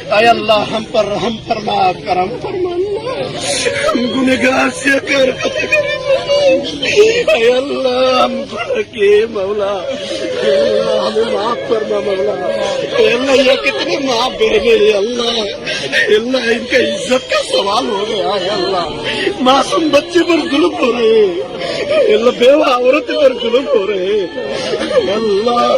اے اللہ ہم پر رحم فرما کرم فرما ہم گنہگار سے کر اے اللہ ہم پر کے مولا اے اللہ ہمیں معاف فرما مولا اے اللہ یہ کتنے ماں بہنیں اے اللہ اے اللہ ان کا عزت کا سوال ہو گیا ہے اللہ معصوم بچے پر ظلم ہو رہے اللہ بیوہ عورت پر ظلم ہو رہے اللہ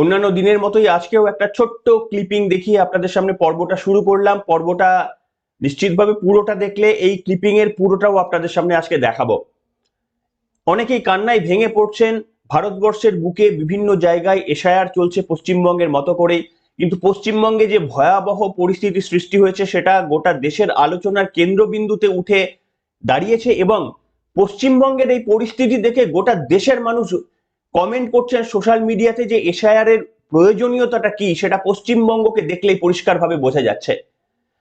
অন্যান্য দিনের মতোই আজকেও একটা ছোট্ট ক্লিপিং দেখিয়ে আপনাদের সামনে পর্বটা শুরু করলাম। পর্বটা নিশ্চিতভাবে পুরোটা দেখলে এই ক্লিপিং এর পুরোটাও আপনাদের সামনে আজকে দেখাবো। অনেকেই কান্নায় ভেঙে পড়ছেন, ভারতবর্ষের বুকে বিভিন্ন জায়গায় এশায়ার চলছে পশ্চিমবঙ্গের মতো করে কিন্তু পশ্চিমবঙ্গে যে ভয়াবহ পরিস্থিতি সৃষ্টি হয়েছে, সেটা গোটা দেশের আলোচনার কেন্দ্রবিন্দুতে উঠে দাঁড়িয়েছে এবং পশ্চিমবঙ্গের এই পরিস্থিতি দেখে গোটা দেশের মানুষ কমেন্ট করছেন সোশ্যাল মিডিয়াতে যে এর প্রয়োজনীয়তাটা কি, সেটা পশ্চিমবঙ্গকে দেখলেই পরিষ্কারভাবে বোঝা যাচ্ছে।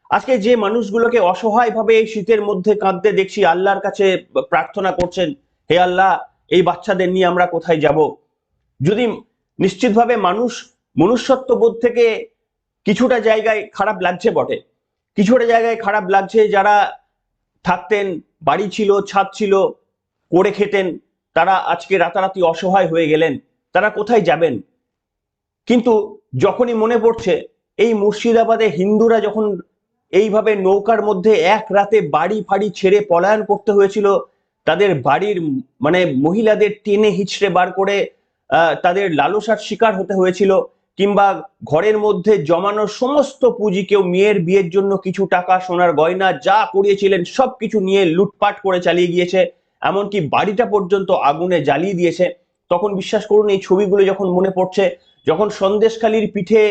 আজকে যে মানুষগুলোকে অসহায়ভাবে এই শীতের মধ্যে কাঁদতে দেখছি, আল্লাহর কাছে প্রার্থনা করছেন, হে আল্লাহ, এই বাচ্চাদের নিয়ে আমরা কোথায় যাব? যদি নিশ্চিতভাবে মানুষ মনুষ্যত্ব বোধ থেকে কিছুটা জায়গায় খারাপ লাগছে বটে। কিছুটা জায়গায় খারাপ লাগছে যারা থাকতেন, বাড়ি ছিল, ছাদ ছিল, করে খেতেন, তারা আজকে রাতারাতি অসহায় হয়ে গেলেন, তারা কোথায় যাবেন? কিন্তু যখনই মনে পড়ছে, এই মুর্শিদাবাদে হিন্দুরা যখন এইভাবে নৌকার মধ্যে এক রাতে বাড়ি ফাড়ি ছেড়ে পলায়ন করতে হয়েছিল, তাদের বাড়ির মানে মহিলাদের টেনে হিচড়ে বার করে তাদের লালসার শিকার হতে হয়েছিল কিংবা ঘরের মধ্যে জমানো সমস্ত পুঁজি কেউ মেয়ের বিয়ের জন্য কিছু টাকা, সোনার গয়না, যা করিয়েছিলেন সব কিছু নিয়ে লুটপাট করে চালিয়ে গিয়েছে। এমনকি বাড়িটা পর্যন্ত আগুনে জ্বালিয়ে দিয়েছে। তখন বিশ্বাস করুন, এই ছবিগুলো যখন মনে পড়ছে, যখন সন্দেশখালির পিঠে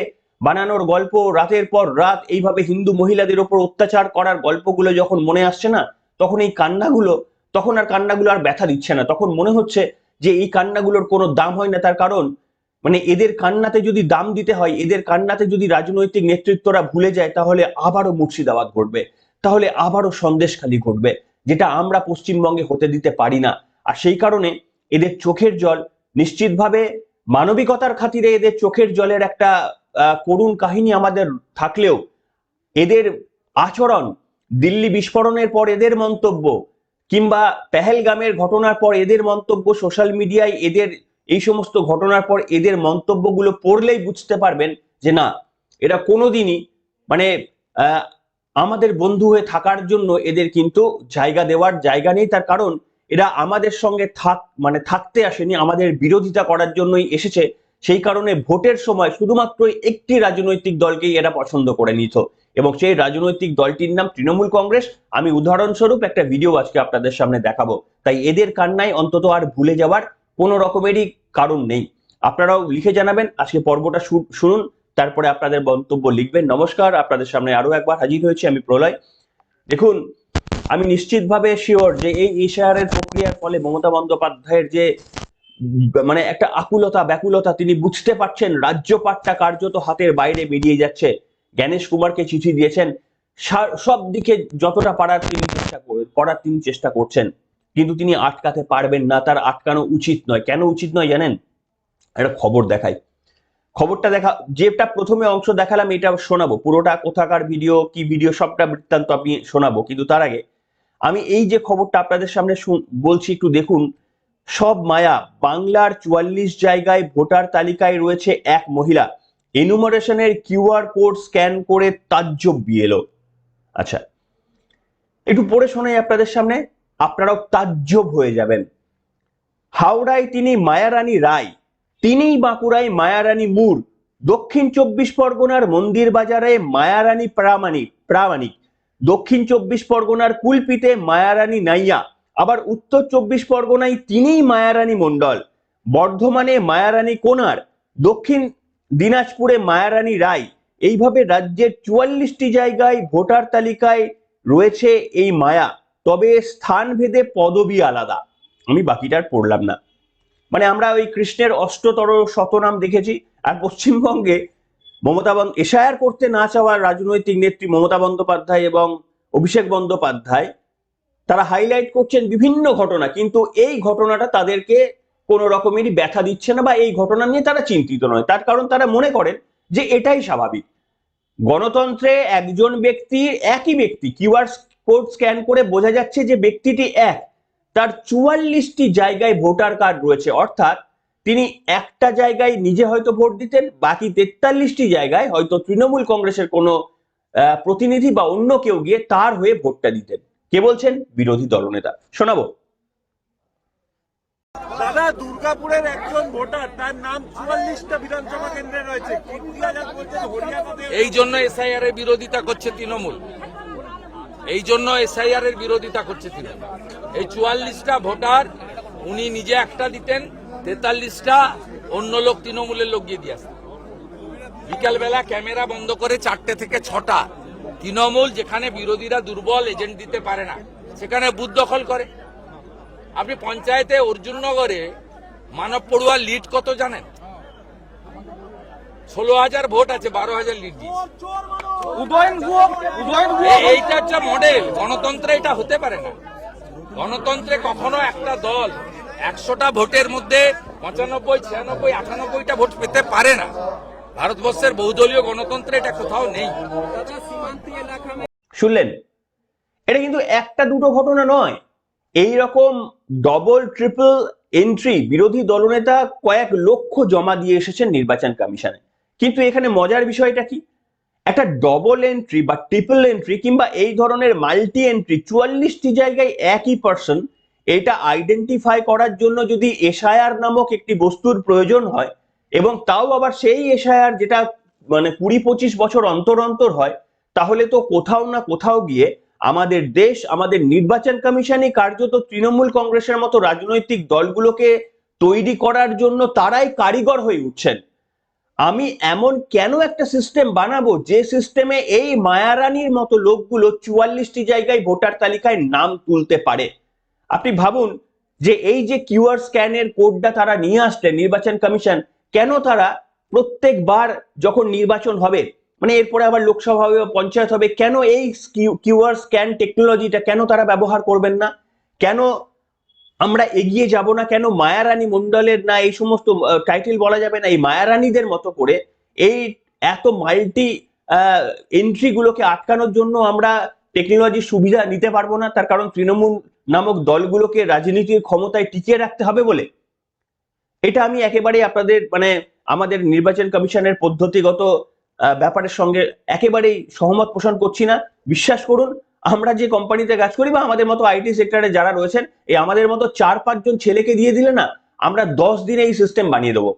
বানানোর গল্প রাতের পর রাত, এইভাবে হিন্দু মহিলাদের ওপর অত্যাচার করার গল্পগুলো যখন মনে আসছে না, তখন এই কান্নাগুলো, তখন আর কান্নাগুলো আর ব্যথা দিচ্ছে না। তখন মনে হচ্ছে যে এই কান্নাগুলোর কোনো দাম হয় না। তার কারণ মানে এদের কান্নাতে যদি দাম দিতে হয়, এদের কান্নাতে যদি রাজনৈতিক নেতৃত্বরা ভুলে যায়, তাহলে আবারও মুর্শিদাবাদ ঘটবে। তাহলে আবারও সন্দেশখালি ঘটবে, যেটা আমরা পশ্চিমবঙ্গে হতে দিতে পারি না। আর সেই কারণে এদের চোখের জল, নিশ্চিতভাবে মানবিকতার খাতিরে এদের চোখের জলের একটা করুণ কাহিনী আমাদের থাকলেও, এদের আচরণ, দিল্লি বিস্ফোরণের পর এদের মন্তব্য, কিংবা পেহেলগামের ঘটনার পর এদের মন্তব্য সোশ্যাল মিডিয়ায় এদের এই সমস্ত ঘটনার পর এদের মন্তব্যগুলো পড়লেই বুঝতে পারবেন যে না, এরা কোনোদিনই মানে আমাদের বন্ধু হয়ে থাকার জন্য এদের কিন্তু জায়গা দেওয়ার জায়গা নেই। তার কারণ, এরা আমাদের সঙ্গে থাক মানে থাকতে আসেনি, আমাদের বিরোধিতা করার জন্যই এসেছে। সেই কারণে ভোটের সময় শুধুমাত্র একটি রাজনৈতিক দলকেই এরা পছন্দ করে নিত। এবং সেই রাজনৈতিক দলটির নাম তৃণমূল কংগ্রেস। আমি উদাহরণস্বরূপ একটা ভিডিও আজকে আপনাদের সামনে দেখাবো। তাই এদের কান্নায় অন্তত আর ভুলে যাওয়ার কোনো রকমেরই কারণ নেই। আপনারাও লিখে জানাবেন, আজকে পর্বটা শুনুন, তারপরে আপনাদের মন্তব্য লিখবেন। নমস্কার, আপনাদের সামনে আরও একবার হাজির হয়েছি আমি প্রলয়। দেখুন, আমি নিশ্চিতভাবে শিওর যে এই ইশারের প্রক্রিয়ার ফলে মমতা বন্দ্যোপাধ্যায়ের যে মানে একটা আকুলতা, ব্যাকুলতা, তিনি বুঝতে পারছেন রাজ্যপাটটা কার্যত হাতের বাইরে বেরিয়ে যাচ্ছে। জ্ঞানেশ কুমারকে চিঠি দিয়েছেন সব দিকে যতটা পারার তিনি চেষ্টা করে, করার তিনি চেষ্টা করছেন। কিন্তু তিনি আটকাতে পারবেন না, তার আটকানো উচিত নয়। কেন উচিত নয় জানেন? একটা খবর দেখাই। খবরটা দেখা, যেটা প্রথমে অংশ দেখালাম এটা শোনাবো। পুরোটা কোথাকার ভিডিও, কি ভিডিও, সবটা বৃত্তান্ত আমি শোনাবো। কিন্তু তার আগে আমি এই যে খবরটা আপনাদের সামনে বলছি, একটু দেখুন। সব মায়া, বাংলার চুয়াল্লিশ জায়গায় ভোটার তালিকায় রয়েছে এক মহিলা। এনুমারেশনের কিউআর কোড স্ক্যান করে তাজ্জব বিয়েলো আচ্ছা একটু পড়ে শোনাই আপনাদের সামনে। আপনারাও তাজ্জব হয়ে যাবেন। হাওড়ায় তিনি মায়ারানী রায়, তিনিই বাঁকুড়ায় মায়ারানী মুর, দক্ষিণ চব্বিশ পরগনার মন্দির বাজারে মায়ারানী প্রামাণিক প্রামাণিক, দক্ষিণ চব্বিশ পরগনার কুলপিতে মায়ারানী নাইয়া, আবার উত্তর চব্বিশ পরগনায় তিনিই মায়ারানী মণ্ডল, বর্ধমানে মায়ারানী কোনার দক্ষিণ দিনাজপুরে মায়ারানী রায়। এইভাবে রাজ্যের চুয়াল্লিশটি জায়গায় ভোটার তালিকায় রয়েছে এই মায়া। তবে স্থানভেদে পদবি আলাদা। আমি বাকিটার পড়লাম না। মানে আমরা ওই কৃষ্ণের অষ্টতর শতনাম দেখেছি আর পশ্চিমবঙ্গে মমতা এশায়ার করতে না চাওয়ার রাজনৈতিক নেত্রী মমতা বন্দ্যোপাধ্যায় এবং অভিষেক বন্দ্যোপাধ্যায়, তারা হাইলাইট করছেন বিভিন্ন ঘটনা, কিন্তু এই ঘটনাটা তাদেরকে কোনো রকমেরই ব্যথা দিচ্ছে না বা এই ঘটনা নিয়ে তারা চিন্তিত নয়। তার কারণ তারা মনে করেন যে এটাই স্বাভাবিক। গণতন্ত্রে একজন ব্যক্তির একই ব্যক্তি কিউআর কোড স্ক্যান করে বোঝা যাচ্ছে যে ব্যক্তিটি এক। তার চুয়াল্লিশটি জায়গায় ভোটার কার্ড রয়েছে। অর্থাৎ তিনি একটা জায়গায় নিজে হয়তো ভোট দিতেন বাকি তেতাল্লিশটি জায়গায় হয়তো তৃণমূল কংগ্রেসের কোনো আহ, প্রতিনিধি বা অন্য কেউ গিয়ে তার হয়ে ভোটটা দিতেন। কে বলছেন? বিরোধী দলনেতা শোনাবো। দাদা দুর্গাপুরের একজন ভোটার তার নাম চুয়াল্লিশটা বিধানসভা কেন্দ্রে রয়েছে। কীর্তি আজাদ বলছেন? হরিয়ানাতে। এই জন্য এসআইআর এর বিরোধিতা করছে তৃণমূল। এই জন্য এসআইআর এর বিরোধিতা করছে তৃণমূল এই চুয়াল্লিশটা ভোটার, উনি নিজে একটা দিতেন, তেতাল্লিশটা অন্য লোক তৃণমূলের লোক গিয়ে দিয়ে আসতেন। বিকালবেলা ক্যামেরা বন্ধ করে চারটে থেকে ছটা তৃণমূল যেখানে বিরোধীরা দুর্বল এজেন্ট দিতে পারে না, সেখানে বুথ দখল করে। আপনি পঞ্চায়েতে অর্জুননগরে মানব পড়ুয়ার লিড কত জানেন? ষোলো হাজার ভোট আছে বারো হাজার লিড এইটা হচ্ছে মডেল গণতন্ত্রে এটা হতে পারে না। গণতন্ত্রে কখনো একটা দল একশোটা ভোটের মধ্যে পঁচানব্বই ছিয়ানব্বই আটানব্বইটা ভোট পেতে পারে না। ভারতবর্ষের বহুদলীয় গণতন্ত্রে এটা কোথাও নেই। শুনলেন? এটা কিন্তু একটা দুটো ঘটনা নয়। এই রকম ডবল ট্রিপল এন্ট্রি বিরোধী দলনেতা কয়েক লক্ষ জমা দিয়ে এসেছেন নির্বাচন কমিশনে। কিন্তু এখানে মজার বিষয়টা কি? একটা ডবল এন্ট্রি বা ট্রিপল এন্ট্রি কিংবা এই ধরনের মাল্টি এন্ট্রি চুয়াল্লিশটি জায়গায় একই পার্সন এটা আইডেন্টিফাই করার জন্য যদি এসআইআর নামক একটি বস্তুর প্রয়োজন হয় এবং তাও আবার সেই এসআইআর যেটা মানে কুড়ি পঁচিশ বছর অন্তর অন্তর হয়, তাহলে তো কোথাও না কোথাও গিয়ে আমাদের দেশ, আমাদের নির্বাচন কমিশনই কার্যত তৃণমূল কংগ্রেসের মতো রাজনৈতিক দলগুলোকে তৈরি করার জন্য তারাই কারিগর হয়ে উঠছেন। আমি এমন কেন একটা সিস্টেম বানাবো যে সিস্টেমে এই মায়ারানির মতো লোকগুলো চুয়াল্লিশটি জায়গায় ভোটার তালিকায় নাম তুলতে পারে? আপনি ভাবুন যে এই যে কিউআর স্ক্যানের কোডটা তারা নিয়ে আসলেন নির্বাচন কমিশন, কেন তারা প্রত্যেকবার যখন নির্বাচন হবে মানে এরপরে আবার লোকসভা হবে পঞ্চায়েত হবে, কেন এই কিউআর স্ক্যান টেকনোলজিটা কেন তারা ব্যবহার করবেন না? কেন আমরা এগিয়ে যাব না কেন? মায়ারানী মন্ডলের না এই সমস্ত টাইটেল বলা যাবে না, এই মায়ারানীদের মতো করে এই এত মাল্টি এন্ট্রি গুলোকে আটকানোর জন্য আমরা টেকনোলজির সুবিধা নিতে পারব না। তার কারণ তৃণমূল নামক দলগুলোকে রাজনীতির ক্ষমতায় টিকিয়ে রাখতে হবে বলে। এটা আমি একেবারেই আপনাদের মানে আমাদের নির্বাচন কমিশনের পদ্ধতিগত ব্যাপারের সঙ্গে একেবারেই সহমত পোষণ করছি না। বিশ্বাস করুন আমরা যে কোম্পানিতে কাজ করি বা আমাদের মতো আইটি সেক্টরে যারা রয়েছেন, এই আমাদের মতো চার পাঁচজন ছেলেকে দিয়ে দিলে না, আমরা দশ দিনে এই সিস্টেম বানিয়ে দেবো।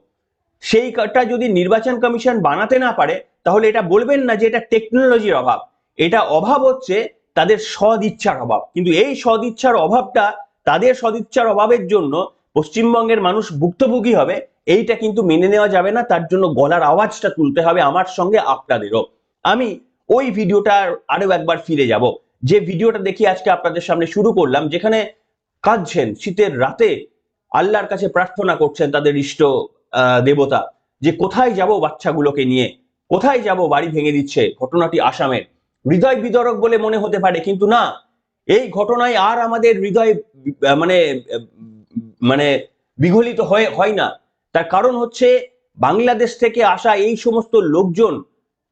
সেই কাটা যদি নির্বাচন কমিশন বানাতে না পারে, তাহলে এটা বলবেন না যে এটা টেকনোলজির অভাব। এটা অভাব হচ্ছে তাদের সদিচ্ছার অভাব। কিন্তু এই সদিচ্ছার অভাবটা তাদের সদিচ্ছার অভাবের জন্য পশ্চিমবঙ্গের মানুষ ভুক্তভোগী হবে, এইটা কিন্তু মেনে নেওয়া যাবে না, তার জন্য গলার আওয়াজটা তুলতে হবে, আমার সঙ্গে আপনাদেরও। আমি ওই ভিডিওটা আরও একবার ফিরে যাব। যে ভিডিওটা দেখি আজকে আপনাদের সামনে শুরু করলাম, যেখানে কাঁদছেন, শীতের রাতে আল্লাহর কাছে প্রার্থনা করছেন তাদের ইষ্ট দেবতা, যে কোথায় যাব বাচ্চাগুলোকে নিয়ে, কোথায় যাব বাড়ি ভেঙে দিচ্ছে, ঘটনাটি আসামের। হৃদয় বিদরক বলে মনে হতে পারে, কিন্তু না, এই ঘটনায় আর আমাদের হৃদয় মানে মানে বিগলিত হয়ে, হয় না। তার কারণ হচ্ছে বাংলাদেশ থেকে আসা এই সমস্ত লোকজন,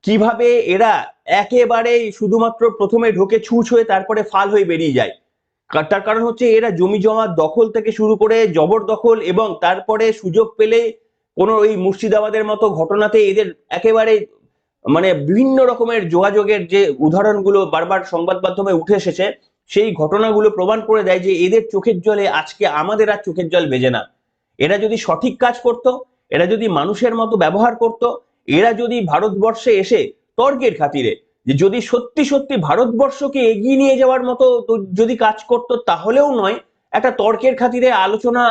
কীভাবে এরা একেবারে শুধুমাত্র প্রথমে ঢোকে ছুঁচ হয়ে তারপরে ফাল হয়ে বেরিয়ে যায়। তার কারণ হচ্ছে এরা জমি জমা দখল থেকে শুরু করে জবরদখল এবং তারপরে সুযোগ পেলে কোনো ওই মুর্শিদাবাদের মতো ঘটনাতে এদের একেবারে মানে বিভিন্ন রকমের যোগাযোগের যে উদাহরণগুলো বারবার সংবাদ মাধ্যমে উঠে এসেছে, সেই ঘটনাগুলো প্রমাণ করে দেয় যে এদের চোখের জলে আজকে আমাদের আর চোখের জল বেজে না। এরা যদি সঠিক কাজ করত, এরা যদি মানুষের মতো ব্যবহার করত, এরা যদি ভারতবর্ষে এসে তর্কের খাতিরে যে যদি সত্যি সত্যি ভারতবর্ষকে এগিয়ে নিয়ে যাওয়ার মতো যদি কাজ করত, তাহলেও নয়, একটা তর্কের খাতিরে আলোচনা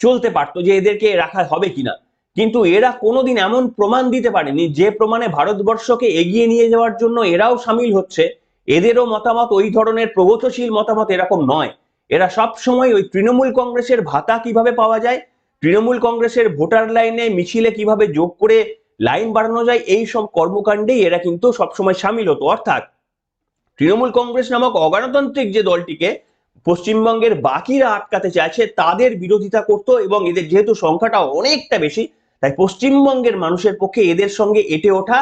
চলতে পারতো যে এদেরকে রাখা হবে কিনা। কিন্তু এরা কোনোদিন এমন প্রমাণ দিতে পারেনি, যে প্রমাণে ভারতবর্ষকে এগিয়ে নিয়ে যাওয়ার জন্য এরাও সামিল হচ্ছে, এদেরও মতামত ওই ধরনের প্রগতশীল মতামত এরকম নয়। এরা সব সময় ওই তৃণমূল কংগ্রেসের ভাতা কীভাবে পাওয়া যায়, তৃণমূল কংগ্রেসের ভোটার লাইনে মিছিলে কীভাবে যোগ করে লাইন বাড়ানো যায়, এই সব কর্মকাণ্ডেই এরা কিন্তু সবসময় সামিল হতো। অর্থাৎ তৃণমূল কংগ্রেস নামক অগণতান্ত্রিক যে দলটিকে পশ্চিমবঙ্গের বাকিরা আটকাতে চাইছে, তাদের বিরোধিতা করত এবং এদের যেহেতু সংখ্যাটা অনেকটা বেশি, তাই পশ্চিমবঙ্গের মানুষের পক্ষে এদের সঙ্গে এটে ওঠা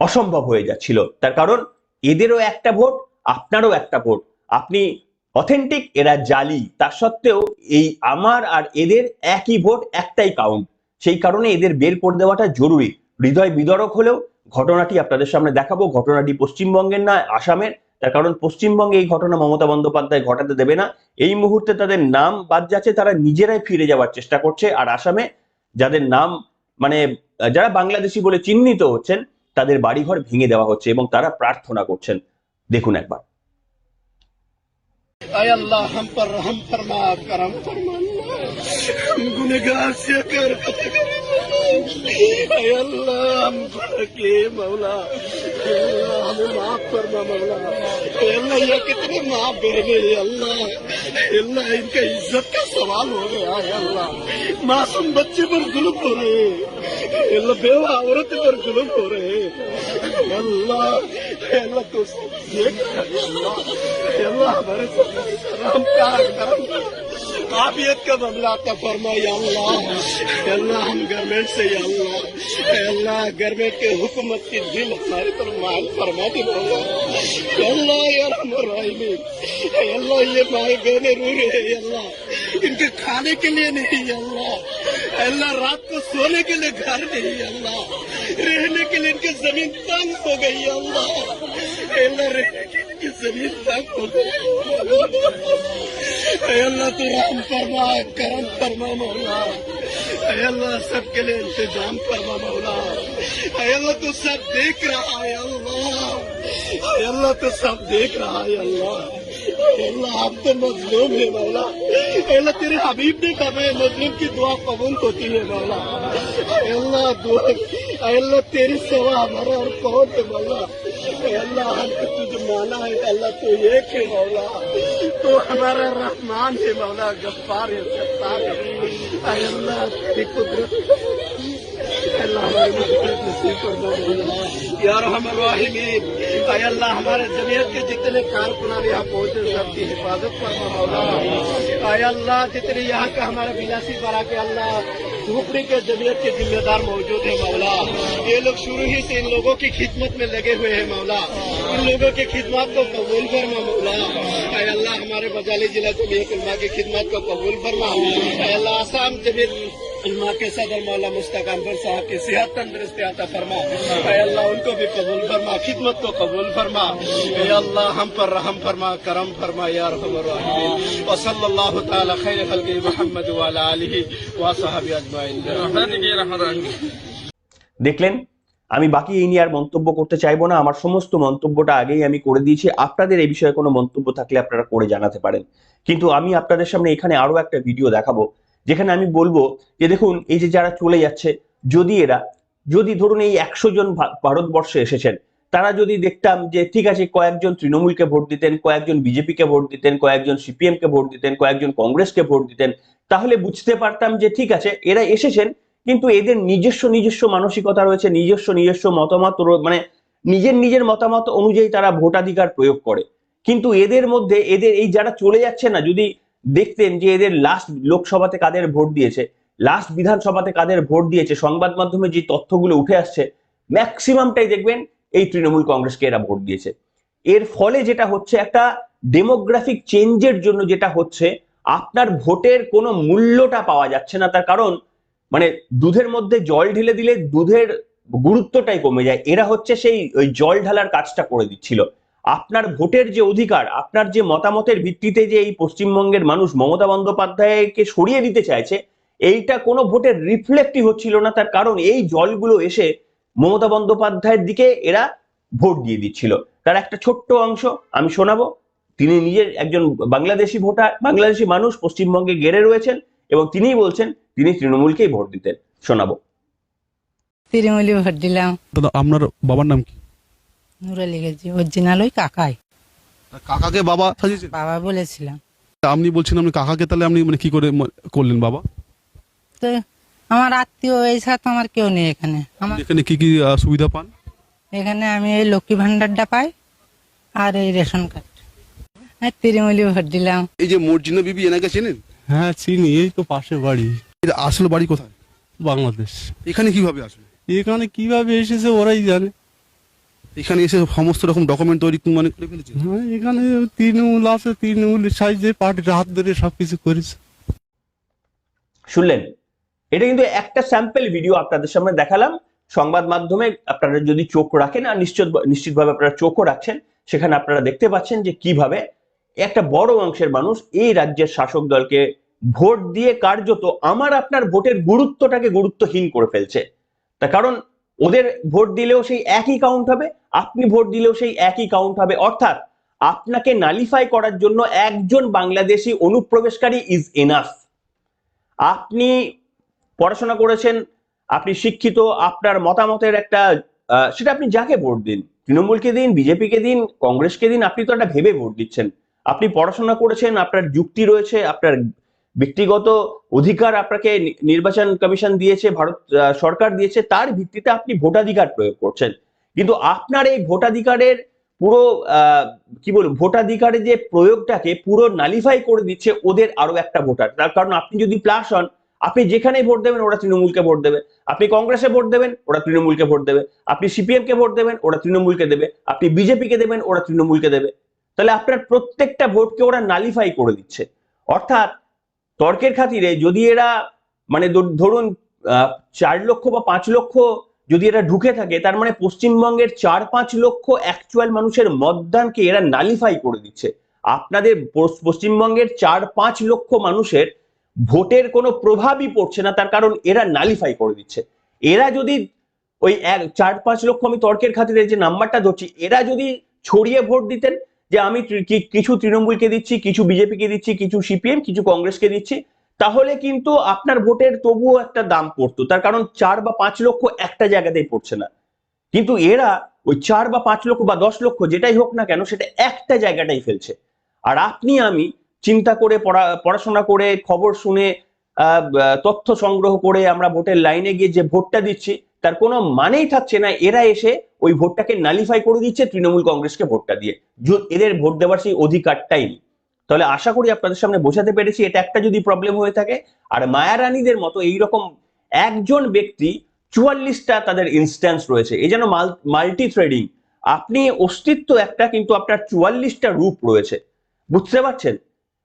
অসম্ভব হয়ে যাচ্ছিল। তার কারণ, এদেরও একটা ভোট, আপনারও একটা ভোট। আপনি অথেন্টিক এরা জালি। তা সত্ত্বেও এই আমার আর এদের একই ভোট, একটাই কাউন্ট সেই কারণে এদের বের করে দেওয়াটা জরুরি। হৃদয় বিদরক হলেও ঘটনাটি আপনাদের সামনে দেখাবো। ঘটনাটি পশ্চিমবঙ্গের না আসামের। তার কারণ পশ্চিমবঙ্গে এই ঘটনা মমতা বন্দ্যোপাধ্যায় ঘটাতে দেবে না। এই মুহূর্তে তাদের নাম বাদ যাচ্ছে, তারা নিজেরাই ফিরে যাওয়ার চেষ্টা করছে। আর আসামে যাদের নাম মানে যারা বাংলাদেশি বলে চিহ্নিত হচ্ছেন, তাদের বাড়িঘর ভেঙে দেওয়া হচ্ছে এবং তারা প্রার্থনা করছেন। দেখুন একবার। اے اللہ، ہم پر رحم فرما، کرم فرما۔ ہم گنگار سے کر اے اللہ، ہم پر کے مولا۔ اے اللہ، ہمیں معاف فرما، مولا۔ اے اللہ، یہ کتنے معاف بہ گئے اللہ۔ اے اللہ، ان کا عزت کا سوال ہو گیا، اے اللہ۔ معصوم بچے پر ظلم ہو رہے۔ اے اللہ، بیوہ عورت پر ظلم ہو رہے۔ اے اللہ ಎಲ್ಲ ತೋರಿಸಿ کا آفیت کا فرما یا اللہ اللہ ہم گورنمنٹ سے یا اللہ اللہ گورنمنٹ کے حکومت کی دل ہمارے پر مال فرما دے یا اللہ یا رحم الرحیم اللہ یہ مائیں بہنیں رو رہے ہیں اللہ ان کے کھانے کے لیے نہیں اللہ اللہ رات کو سونے کے لیے گھر نہیں اللہ رہنے کے لیے ان کی زمین تنگ ہو گئی ہے اللہ۔ اے اللہ، رہنے کے لیے ان کی زمین تنگ ہو گئی اے اللہ، تو رحم فرما، کرم فرما مولا۔ اے اللہ، سب کے لیے انتظام فرما مولا۔ اے اللہ، تو سب دیکھ رہا ہے اللہ۔ اے اللہ، تو سب دیکھ رہا ہے اللہ۔ اللہ، آپ تو مظلوم ہے مولا۔ اللہ، تیرے حبیب نے کہا ہے مظلوم کی دعا قبول ہوتی ہے مولا۔ اللہ، دعا۔ اللہ تیری سوا ہمارا اور کون ہے مولا؟ اللہ ہم کو تجھے مانا ہے اللہ، تو ایک ہے مولا۔ تو ہمارا رحمان ہے مولا گفار ہے سفتار ہے۔ اللہ کی قدرت۔ اللہ یا رحم الراحمین اے اللہ ہمارے جمعیت کے جتنے کارکنان یہاں پہنچے، سب کی حفاظت پر مولا۔ اے اللہ، جتنے یہاں کا ہمارے بلاسی برا کے اللہ جھوپڑی کے جمعیت کے ذمہ دار موجود ہیں مولا۔ یہ لوگ شروع ہی سے ان لوگوں کی خدمت میں لگے ہوئے ہیں مولا۔ ان لوگوں کی خدمات کو قبول فرما مولا۔ اے اللہ، ہمارے بجالی ضلع جمعیت اللہ کی خدمات کو قبول فرما۔ اے اللہ، آسام جمعیت को कबूल फरमा मौला ऐ अल्लाह हमारे बजाली जिला जमीयत उलमा की खिदमत को कबूल फरमा ऐ अल्लाह आसाम जमीयत उलमा के सदर मौला मुस्तक अनवर साहब की सेहत तंदुरुस्ती आता फरमा ऐ अल्लाह उनको भी कबूल फरमा खिदमत को कबूल फरमा ऐ अल्लाह हम पर रहम फरमा करम फरमा या रहमान रहीम व सल्लल्लाहु तआला खैर खल्कि मुहम्मद व अला आलिहि व असहाबि अजमाइन দেখলেন আমি বাকি এই নিয়ে আর মন্তব্য করতে চাইবো না আমার সমস্ত মন্তব্যটা আগেই আমি করে দিয়েছি আপনাদের এই বিষয়ে কোনো মন্তব্য থাকলে আপনারা করে জানাতে পারেন কিন্তু আমি আপনাদের সামনে এখানে আরো একটা ভিডিও দেখাবো যেখানে আমি বলব যে দেখুন, এই যে যারা চলে যাচ্ছে, যদি এরা, যদি ধরুন এই একশো জন ভারতবর্ষে এসেছেন, তারা যদি দেখতাম যে ঠিক আছে, কয়েকজন তৃণমূলকে ভোট দিতেন, কয়েকজন বিজেপিকে ভোট দিতেন, কয়েকজন সিপিএম কে ভোট দিতেন, কয়েকজন কংগ্রেসকে ভোট দিতেন, তাহলে বুঝতে পারতাম যে ঠিক আছে, এরা এসেছেন, কিন্তু এদের নিজস্ব নিজস্ব মানসিকতা রয়েছে, নিজস্ব নিজস্ব মতামত মানে নিজের নিজের মতামত অনুযায়ী তারা ভোটাধিকার প্রয়োগ করে। কিন্তু এদের মধ্যে, এদের এই যারা চলে যাচ্ছে না, যদি দেখতেন যে এদের লাস্ট লোকসভাতে কাদের ভোট দিয়েছে লাস্ট বিধানসভাতে কাদের ভোট দিয়েছে, সংবাদ মাধ্যমে যে তথ্যগুলো উঠে আসছে ম্যাক্সিমামটাই দেখবেন এই তৃণমূল কংগ্রেসকে এরা ভোট দিয়েছে। এর ফলে যেটা হচ্ছে, একটা ডেমোগ্রাফিক চেঞ্জের জন্য যেটা হচ্ছে, আপনার ভোটের কোনো মূল্যটা পাওয়া যাচ্ছে না, তার কারণ মানে দুধের মধ্যে জল ঢেলে দিলে দুধের গুরুত্বটাই কমে যায়। এরা হচ্ছে সেই ওই জল ঢালার কাজটা করে দিচ্ছিল। আপনার ভোটের যে অধিকার আপনার যে মতামতের ভিত্তিতে যে এই পশ্চিমবঙ্গের মানুষ মমতা বন্দ্যোপাধ্যায়কে সরিয়ে দিতে চাইছে এইটা কোনো ভোটের রিফ্লেক্টই হচ্ছিল না। তার কারণ এই জলগুলো এসে মমতা বন্দ্যোপাধ্যায়ের দিকে এরা ভোট দিয়ে দিচ্ছিল। তার একটা ছোট্ট অংশ আমি শোনাবো। তিনি নিজের একজন বাংলাদেশি ভোটার বাংলাদেশি মানুষ পশ্চিমবঙ্গে গেড়ে রয়েছেন এবং তিনিই বলছেন তিনি তৃণমূলকেই ভোট দিতেন। শোনাবো। তৃণমূলে ভোট দিলাম। আপনার বাবার নাম কি? নুরালি গেছি অরিজিনাল ওই কাকাই। কাকাকে বাবা সাজিয়েছেন বাবা বলেছিলাম। আপনি বলছেন আপনি কাকাকে তাহলে আপনি মানে কি করে করলেন বাবা? তো আমার আত্মীয় এই সাথে আমার কেউ নেই এখানে। আমার এখানে কি কি সুবিধা পান? এখানে আমি এই লক্ষ্মী ভান্ডারটা পাই আর এই রেশন কার্ড। আর তৃণমূলী ভোট দিলাম। এই যে মর্জিনা বিবি এনাকে চেনেন? হ্যাঁ চিনি এই তো পাশে বাড়ি। এর আসল বাড়ি কোথায়? বাংলাদেশ। এখানে কীভাবে আসবে এখানে কীভাবে এসেছে ওরাই জানে। এখানে এসে সমস্ত রকম ডকুমেন্ট তৈরি মানে করে ফেলেছে। হ্যাঁ এখানে তৃণমূল আছে তৃণমূল সাইজে পার্টির হাত ধরে সবকিছু করেছে। শুনলেন? এটা কিন্তু একটা স্যাম্পল ভিডিও আপনাদের সামনে দেখালাম। সংবাদ মাধ্যমে আপনারা যদি চোখ রাখেন আর নিশ্চিত নিশ্চিতভাবে আপনারা চোখও রাখছেন সেখানে আপনারা দেখতে পাচ্ছেন যে কীভাবে একটা বড় অংশের মানুষ এই রাজ্যের শাসক দলকে ভোট দিয়ে কার্যত আমার আপনার ভোটের গুরুত্বটাকে গুরুত্বহীন করে ফেলছে। তার কারণ ওদের ভোট দিলেও সেই একই কাউন্ট হবে, আপনি ভোট দিলেও সেই একই কাউন্ট হবে। অর্থাৎ আপনাকে নালিফাই করার জন্য একজন বাংলাদেশি অনুপ্রবেশকারী ইজ এনাফ আপনি পড়াশোনা করেছেন, আপনি শিক্ষিত, আপনার মতামতের একটা সেটা আপনি যাকে ভোট দিন, তৃণমূলকে দিন, বিজেপিকে দিন, কংগ্রেসকে দিন, আপনি তো একটা ভেবে ভোট দিচ্ছেন। আপনি পড়াশোনা করেছেন, আপনার যুক্তি রয়েছে, আপনার ব্যক্তিগত অধিকার আপনাকে নির্বাচন কমিশন দিয়েছে, ভারত সরকার দিয়েছে, তার ভিত্তিতে আপনি ভোটাধিকার প্রয়োগ করছেন। কিন্তু আপনার এই ভোটাধিকারের পুরো কি বলব, ভোটাধিকারের যে প্রয়োগটাকে পুরো নালিফাই করে দিচ্ছে ওদের আরও একটা ভোটার। তার কারণ আপনি যদি প্লাস হন, আপনি যেখানে ভোট দেবেন ওরা তৃণমূলকে ভোট দেবে। আপনি কংগ্রেসে ভোট দেবেন, ওরা তৃণমূলকে ভোট দেবে। আপনি সিপিএম কে ভোট দেবেন, ওরা তৃণমূলকে দেবে। আপনি বিজেপি কে দেবেন, ওরা তৃণমূলকে দেবে। তাহলে আপনার প্রত্যেকটা ভোটকে ওরা নালিফাই করে দিচ্ছে। অর্থাৎ তর্কের খাতিরে যদি এরা মানে ধর- ধরুন চার লক্ষ বা পাঁচ লক্ষ যদি এরা ঢুকে থাকে, তার মানে পশ্চিমবঙ্গের চার পাঁচ লক্ষ অ্যাকচুয়াল মানুষের মতদানকে এরা নালিফাই করে দিচ্ছে। আপনাদের পশ্চিমবঙ্গের চার পাঁচ লক্ষ মানুষের ভোটের কোনো প্রভাবই পড়ছে না, তার কারণ এরা নালিফাই করে দিচ্ছে। এরা যদি ওই এক চার পাঁচ লক্ষ আমি তর্কের খাতিরে যে নাম্বারটা ধরছি, এরা যদি ছড়িয়ে ভোট দিতেন যে আমি কিছু তৃণমূলকে দিচ্ছি, কিছু বিজেপিকে দিচ্ছি, কিছু সিপিএম, কিছু কংগ্রেসকে দিচ্ছি, তাহলে কিন্তু আপনার ভোটের তবুও একটা দাম পড়তো। তার কারণ চার বা পাঁচ লক্ষ একটা জায়গাতেই পড়ছে না। কিন্তু এরা ওই চার বা পাঁচ লক্ষ বা দশ লক্ষ যেটাই হোক না কেন, সেটা একটা জায়গাটাই ফেলছে। আর আপনি, আমি চিন্তা করে পড়া পড়াশোনা করে, খবর শুনে তথ্য সংগ্রহ করে আমরা ভোটের লাইনে গিয়ে যে ভোটটা দিচ্ছি, তার কোনো মানেই থাকছে না। এরা এসে ওই ভোটটাকে নালিফাই করে দিচ্ছে তৃণমূল কংগ্রেসকে ভোটটা দিয়ে। এদের ভোট দেওয়ার সেই অধিকারটাই নেই। তাহলে আশা করি আপনাদের সামনে বোঝাতে পেরেছি, এটা একটা যদি প্রবলেম হয়ে থাকে, আর মায়ারানীদের মতো এইরকম একজন ব্যক্তি চুয়াল্লিশটা তাদের ইনস্ট্যান্স রয়েছে এই যেন মাল্টি থ্রেডিং আপনি অস্তিত্ব একটা, কিন্তু আপনার চুয়াল্লিশটা রূপ রয়েছে। বুঝতে পারছেন?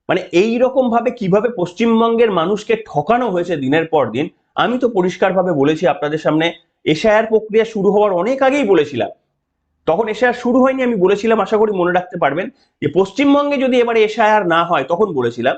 মানে এই রকম ভাবে কীভাবে পশ্চিমবঙ্গের মানুষকে ঠকানো হয়েছে দিনের পর দিন, আমি তো পরিষ্কারভাবে বলেছি আপনাদের সামনে এশায়ার প্রক্রিয়া শুরু হওয়ার অনেক আগেই বলেছিলাম। তখন এশায়ার শুরু হয়নি, আমি বলেছিলাম, আশা করি মনে রাখতে পারবেন। যে পশ্চিমবঙ্গে যদি এবারে এশায়ার না হয়, তখন বলেছিলাম,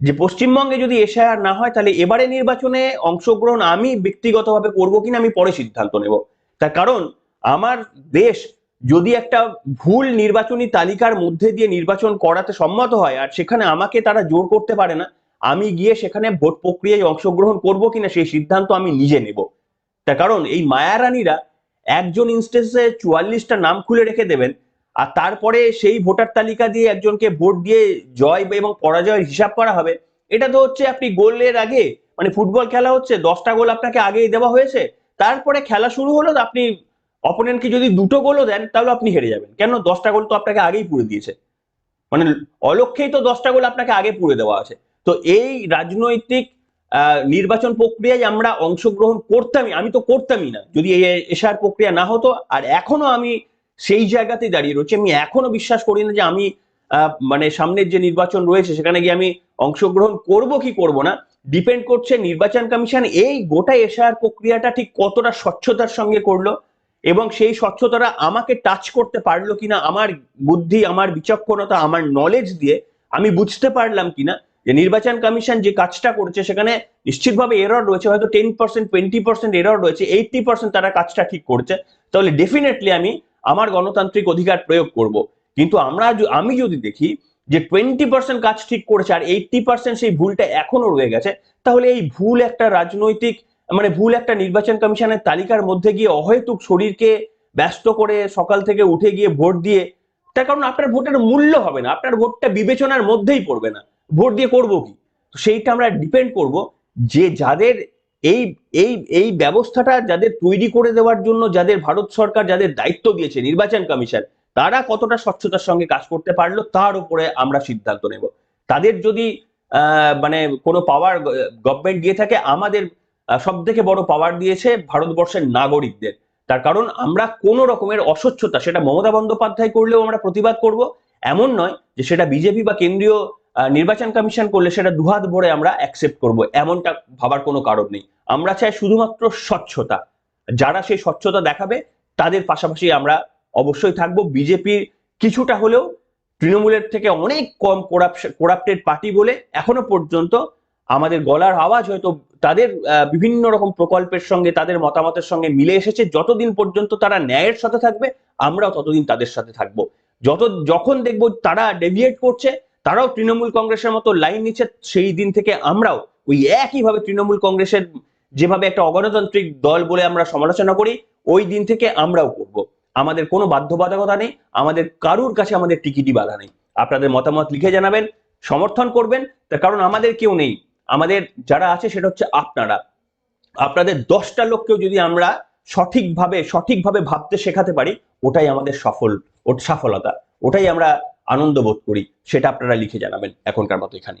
যে পশ্চিমবঙ্গে যদি এশায়ার না হয়, তাহলে এবারে নির্বাচনে অংশগ্রহণ আমি ব্যক্তিগতভাবে করব কিনা আমি পরে সিদ্ধান্ত নেব। তার কারণ, আমার দেশ যদি একটা ভুল নির্বাচনী তালিকার মধ্যে দিয়ে নির্বাচন করাতে সম্মত হয়, আর সেখানে আমাকে তারা জোর করতে পারে না, আমি গিয়ে সেখানে ভোট প্রক্রিয়ায় অংশগ্রহণ করব কিনা সেই সিদ্ধান্ত আমি নিজে নেব। তার কারণ এই মায়ারানীরা একজন ইনস্টেন্সে চুয়াল্লিশটা নাম খুলে রেখে দেবেন, আর তারপরে সেই ভোটার তালিকা দিয়ে একজনকে ভোট দিয়ে জয় এবং পরাজয়ের হিসাব করা হবে। এটা তো হচ্ছে আপনি গোলের আগে মানে ফুটবল খেলা হচ্ছে, দশটা গোল আপনাকে আগেই দেওয়া হয়েছে। তারপরে খেলা শুরু হলো আপনি অপোনেন্টকে যদি দুটো গোলও দেন, তাহলে আপনি হেরে যাবেন। কেন? দশটা গোল তো আপনাকে আগেই পুরে দিয়েছে। মানে অলক্ষেই তো দশটা গোল আপনাকে আগে পুরে দেওয়া আছে। তো এই রাজনৈতিক নির্বাচন প্রক্রিয়ায় আমরা অংশগ্রহণ করতামই, আমি তো করতামই না। যদি এই এশার প্রক্রিয়া না হতো, আর এখনও আমি সেই জায়গাতেই দাঁড়িয়ে রয়েছি, আমি এখনও বিশ্বাস করি না যে আমি মানে সামনের যে নির্বাচন রয়েছে, সেখানে গিয়ে আমি অংশগ্রহণ করব কি করব না। ডিপেন্ড করছে নির্বাচন কমিশন এই গোটা এশার প্রক্রিয়াটা ঠিক কতটা স্বচ্ছতার সঙ্গে করল, এবং সেই স্বচ্ছতাটা আমাকে টাচ করতে পারল কিনা, আমার বুদ্ধি, আমার বিচক্ষণতা, আমার নলেজ দিয়ে আমি বুঝতে পারলাম কিনা যে নির্বাচন কমিশন যে কাজটা করেছে, সেখানে নিশ্চিতভাবে এরর রয়েছে, হয়তো ten percent twenty percent error রয়েছে এইটটি পার্সেন্ট তারা কাজটা ঠিক করেছে। তাহলে ডেফিনেটলি আমি আমার গণতান্ত্রিক অধিকার প্রয়োগ করব। কিন্তু আমরা আমি যদি দেখি যে টোয়েন্টি পার্সেন্ট কাজ ঠিক করেছে আর এইটটি পার্সেন্ট সেই ভুলটা এখনও রয়ে গেছে, তাহলে এই ভুল একটা রাজনৈতিক মানে ভুল একটা নির্বাচন কমিশনের তালিকার মধ্যে গিয়ে অহেতুক শরীরকে ব্যস্ত করে সকাল থেকে উঠে গিয়ে ভোট দিয়ে, তার কারণ আপনার ভোটের মূল্য হবে না, আপনার ভোটটা বিবেচনার মধ্যেই পড়বে না। ভোট দিয়ে করব কি? তো সেইটা আমরা ডিপেন্ড করব যে যাদের এই এই এই ব্যবস্থাটা যাদের তৈরি করে দেওয়ার জন্য যাদের ভারত সরকার যাদের দায়িত্ব দিয়েছে, নির্বাচন কমিশন, তারা কতটা স্বচ্ছতার সঙ্গে কাজ করতে পারল তার উপরে আমরা সিদ্ধান্ত নেব। তাদের যদি মানে কোনো পাওয়ার গভর্নমেন্ট দিয়ে থাকে, আমাদের সব থেকে বড় পাওয়ার দিয়েছে ভারতবর্ষের নাগরিকদের। তার কারণ আমরা কোনো রকমের অস্বচ্ছতা, সেটা মমতা বন্দ্যোপাধ্যায় করলেও আমরা প্রতিবাদ করব, এমন নয় যে সেটা বিজেপি বা কেন্দ্রীয় নির্বাচন কমিশন করলে সেটা দুহাত ভরে আমরা অ্যাকসেপ্ট করব, এমনটা ভাবার কোনো কারণ নেই। আমরা চাই শুধুমাত্র স্বচ্ছতা। যারা সেই স্বচ্ছতা দেখাবে, তাদের পাশাপাশি আমরা অবশ্যই থাকব। বিজেপির কিছুটা হলেও তৃণমূলের থেকে অনেক কম করাপ্টেড পার্টি বলে এখনও পর্যন্ত আমাদের গলার আওয়াজ হয়তো তাদের বিভিন্ন রকম প্রকল্পের সঙ্গে, তাদের মতামতের সঙ্গে মিলে এসেছে। যতদিন পর্যন্ত তারা ন্যায়ের সাথে থাকবে, আমরাও ততদিন তাদের সাথে থাকব। যত, যখন দেখব তারা ডেভিয়েট করছে তারাও তৃণমূল কংগ্রেসের মতো লাইন নিচ্ছে। সেই দিন থেকে আমরাও ওই একইভাবে তৃণমূল কংগ্রেসের যেভাবে একটা অগণতান্ত্রিক দল বলে আমরা সমালোচনা করি, ওই দিন থেকে আমরাও করব। আমাদের কোনো বাধ্যবাধকতা নেই, আমাদের কারুর কাছে আমাদের টিকিটই বাধা নেই। আপনাদের মতামত লিখে জানাবেন, সমর্থন করবেন, তার কারণ আমাদের কেউ নেই। আমাদের যারা আছে সেটা হচ্ছে আপনারা। আপনাদের দশটা লোককেও যদি আমরা সঠিকভাবে সঠিকভাবে ভাবতে শেখাতে পারি, ওটাই আমাদের সফল সফলতা। ওটাই আমরা আনন্দ বোধ করি সেটা আপনারা লিখে জানাবেন এখনকার মতো এখানে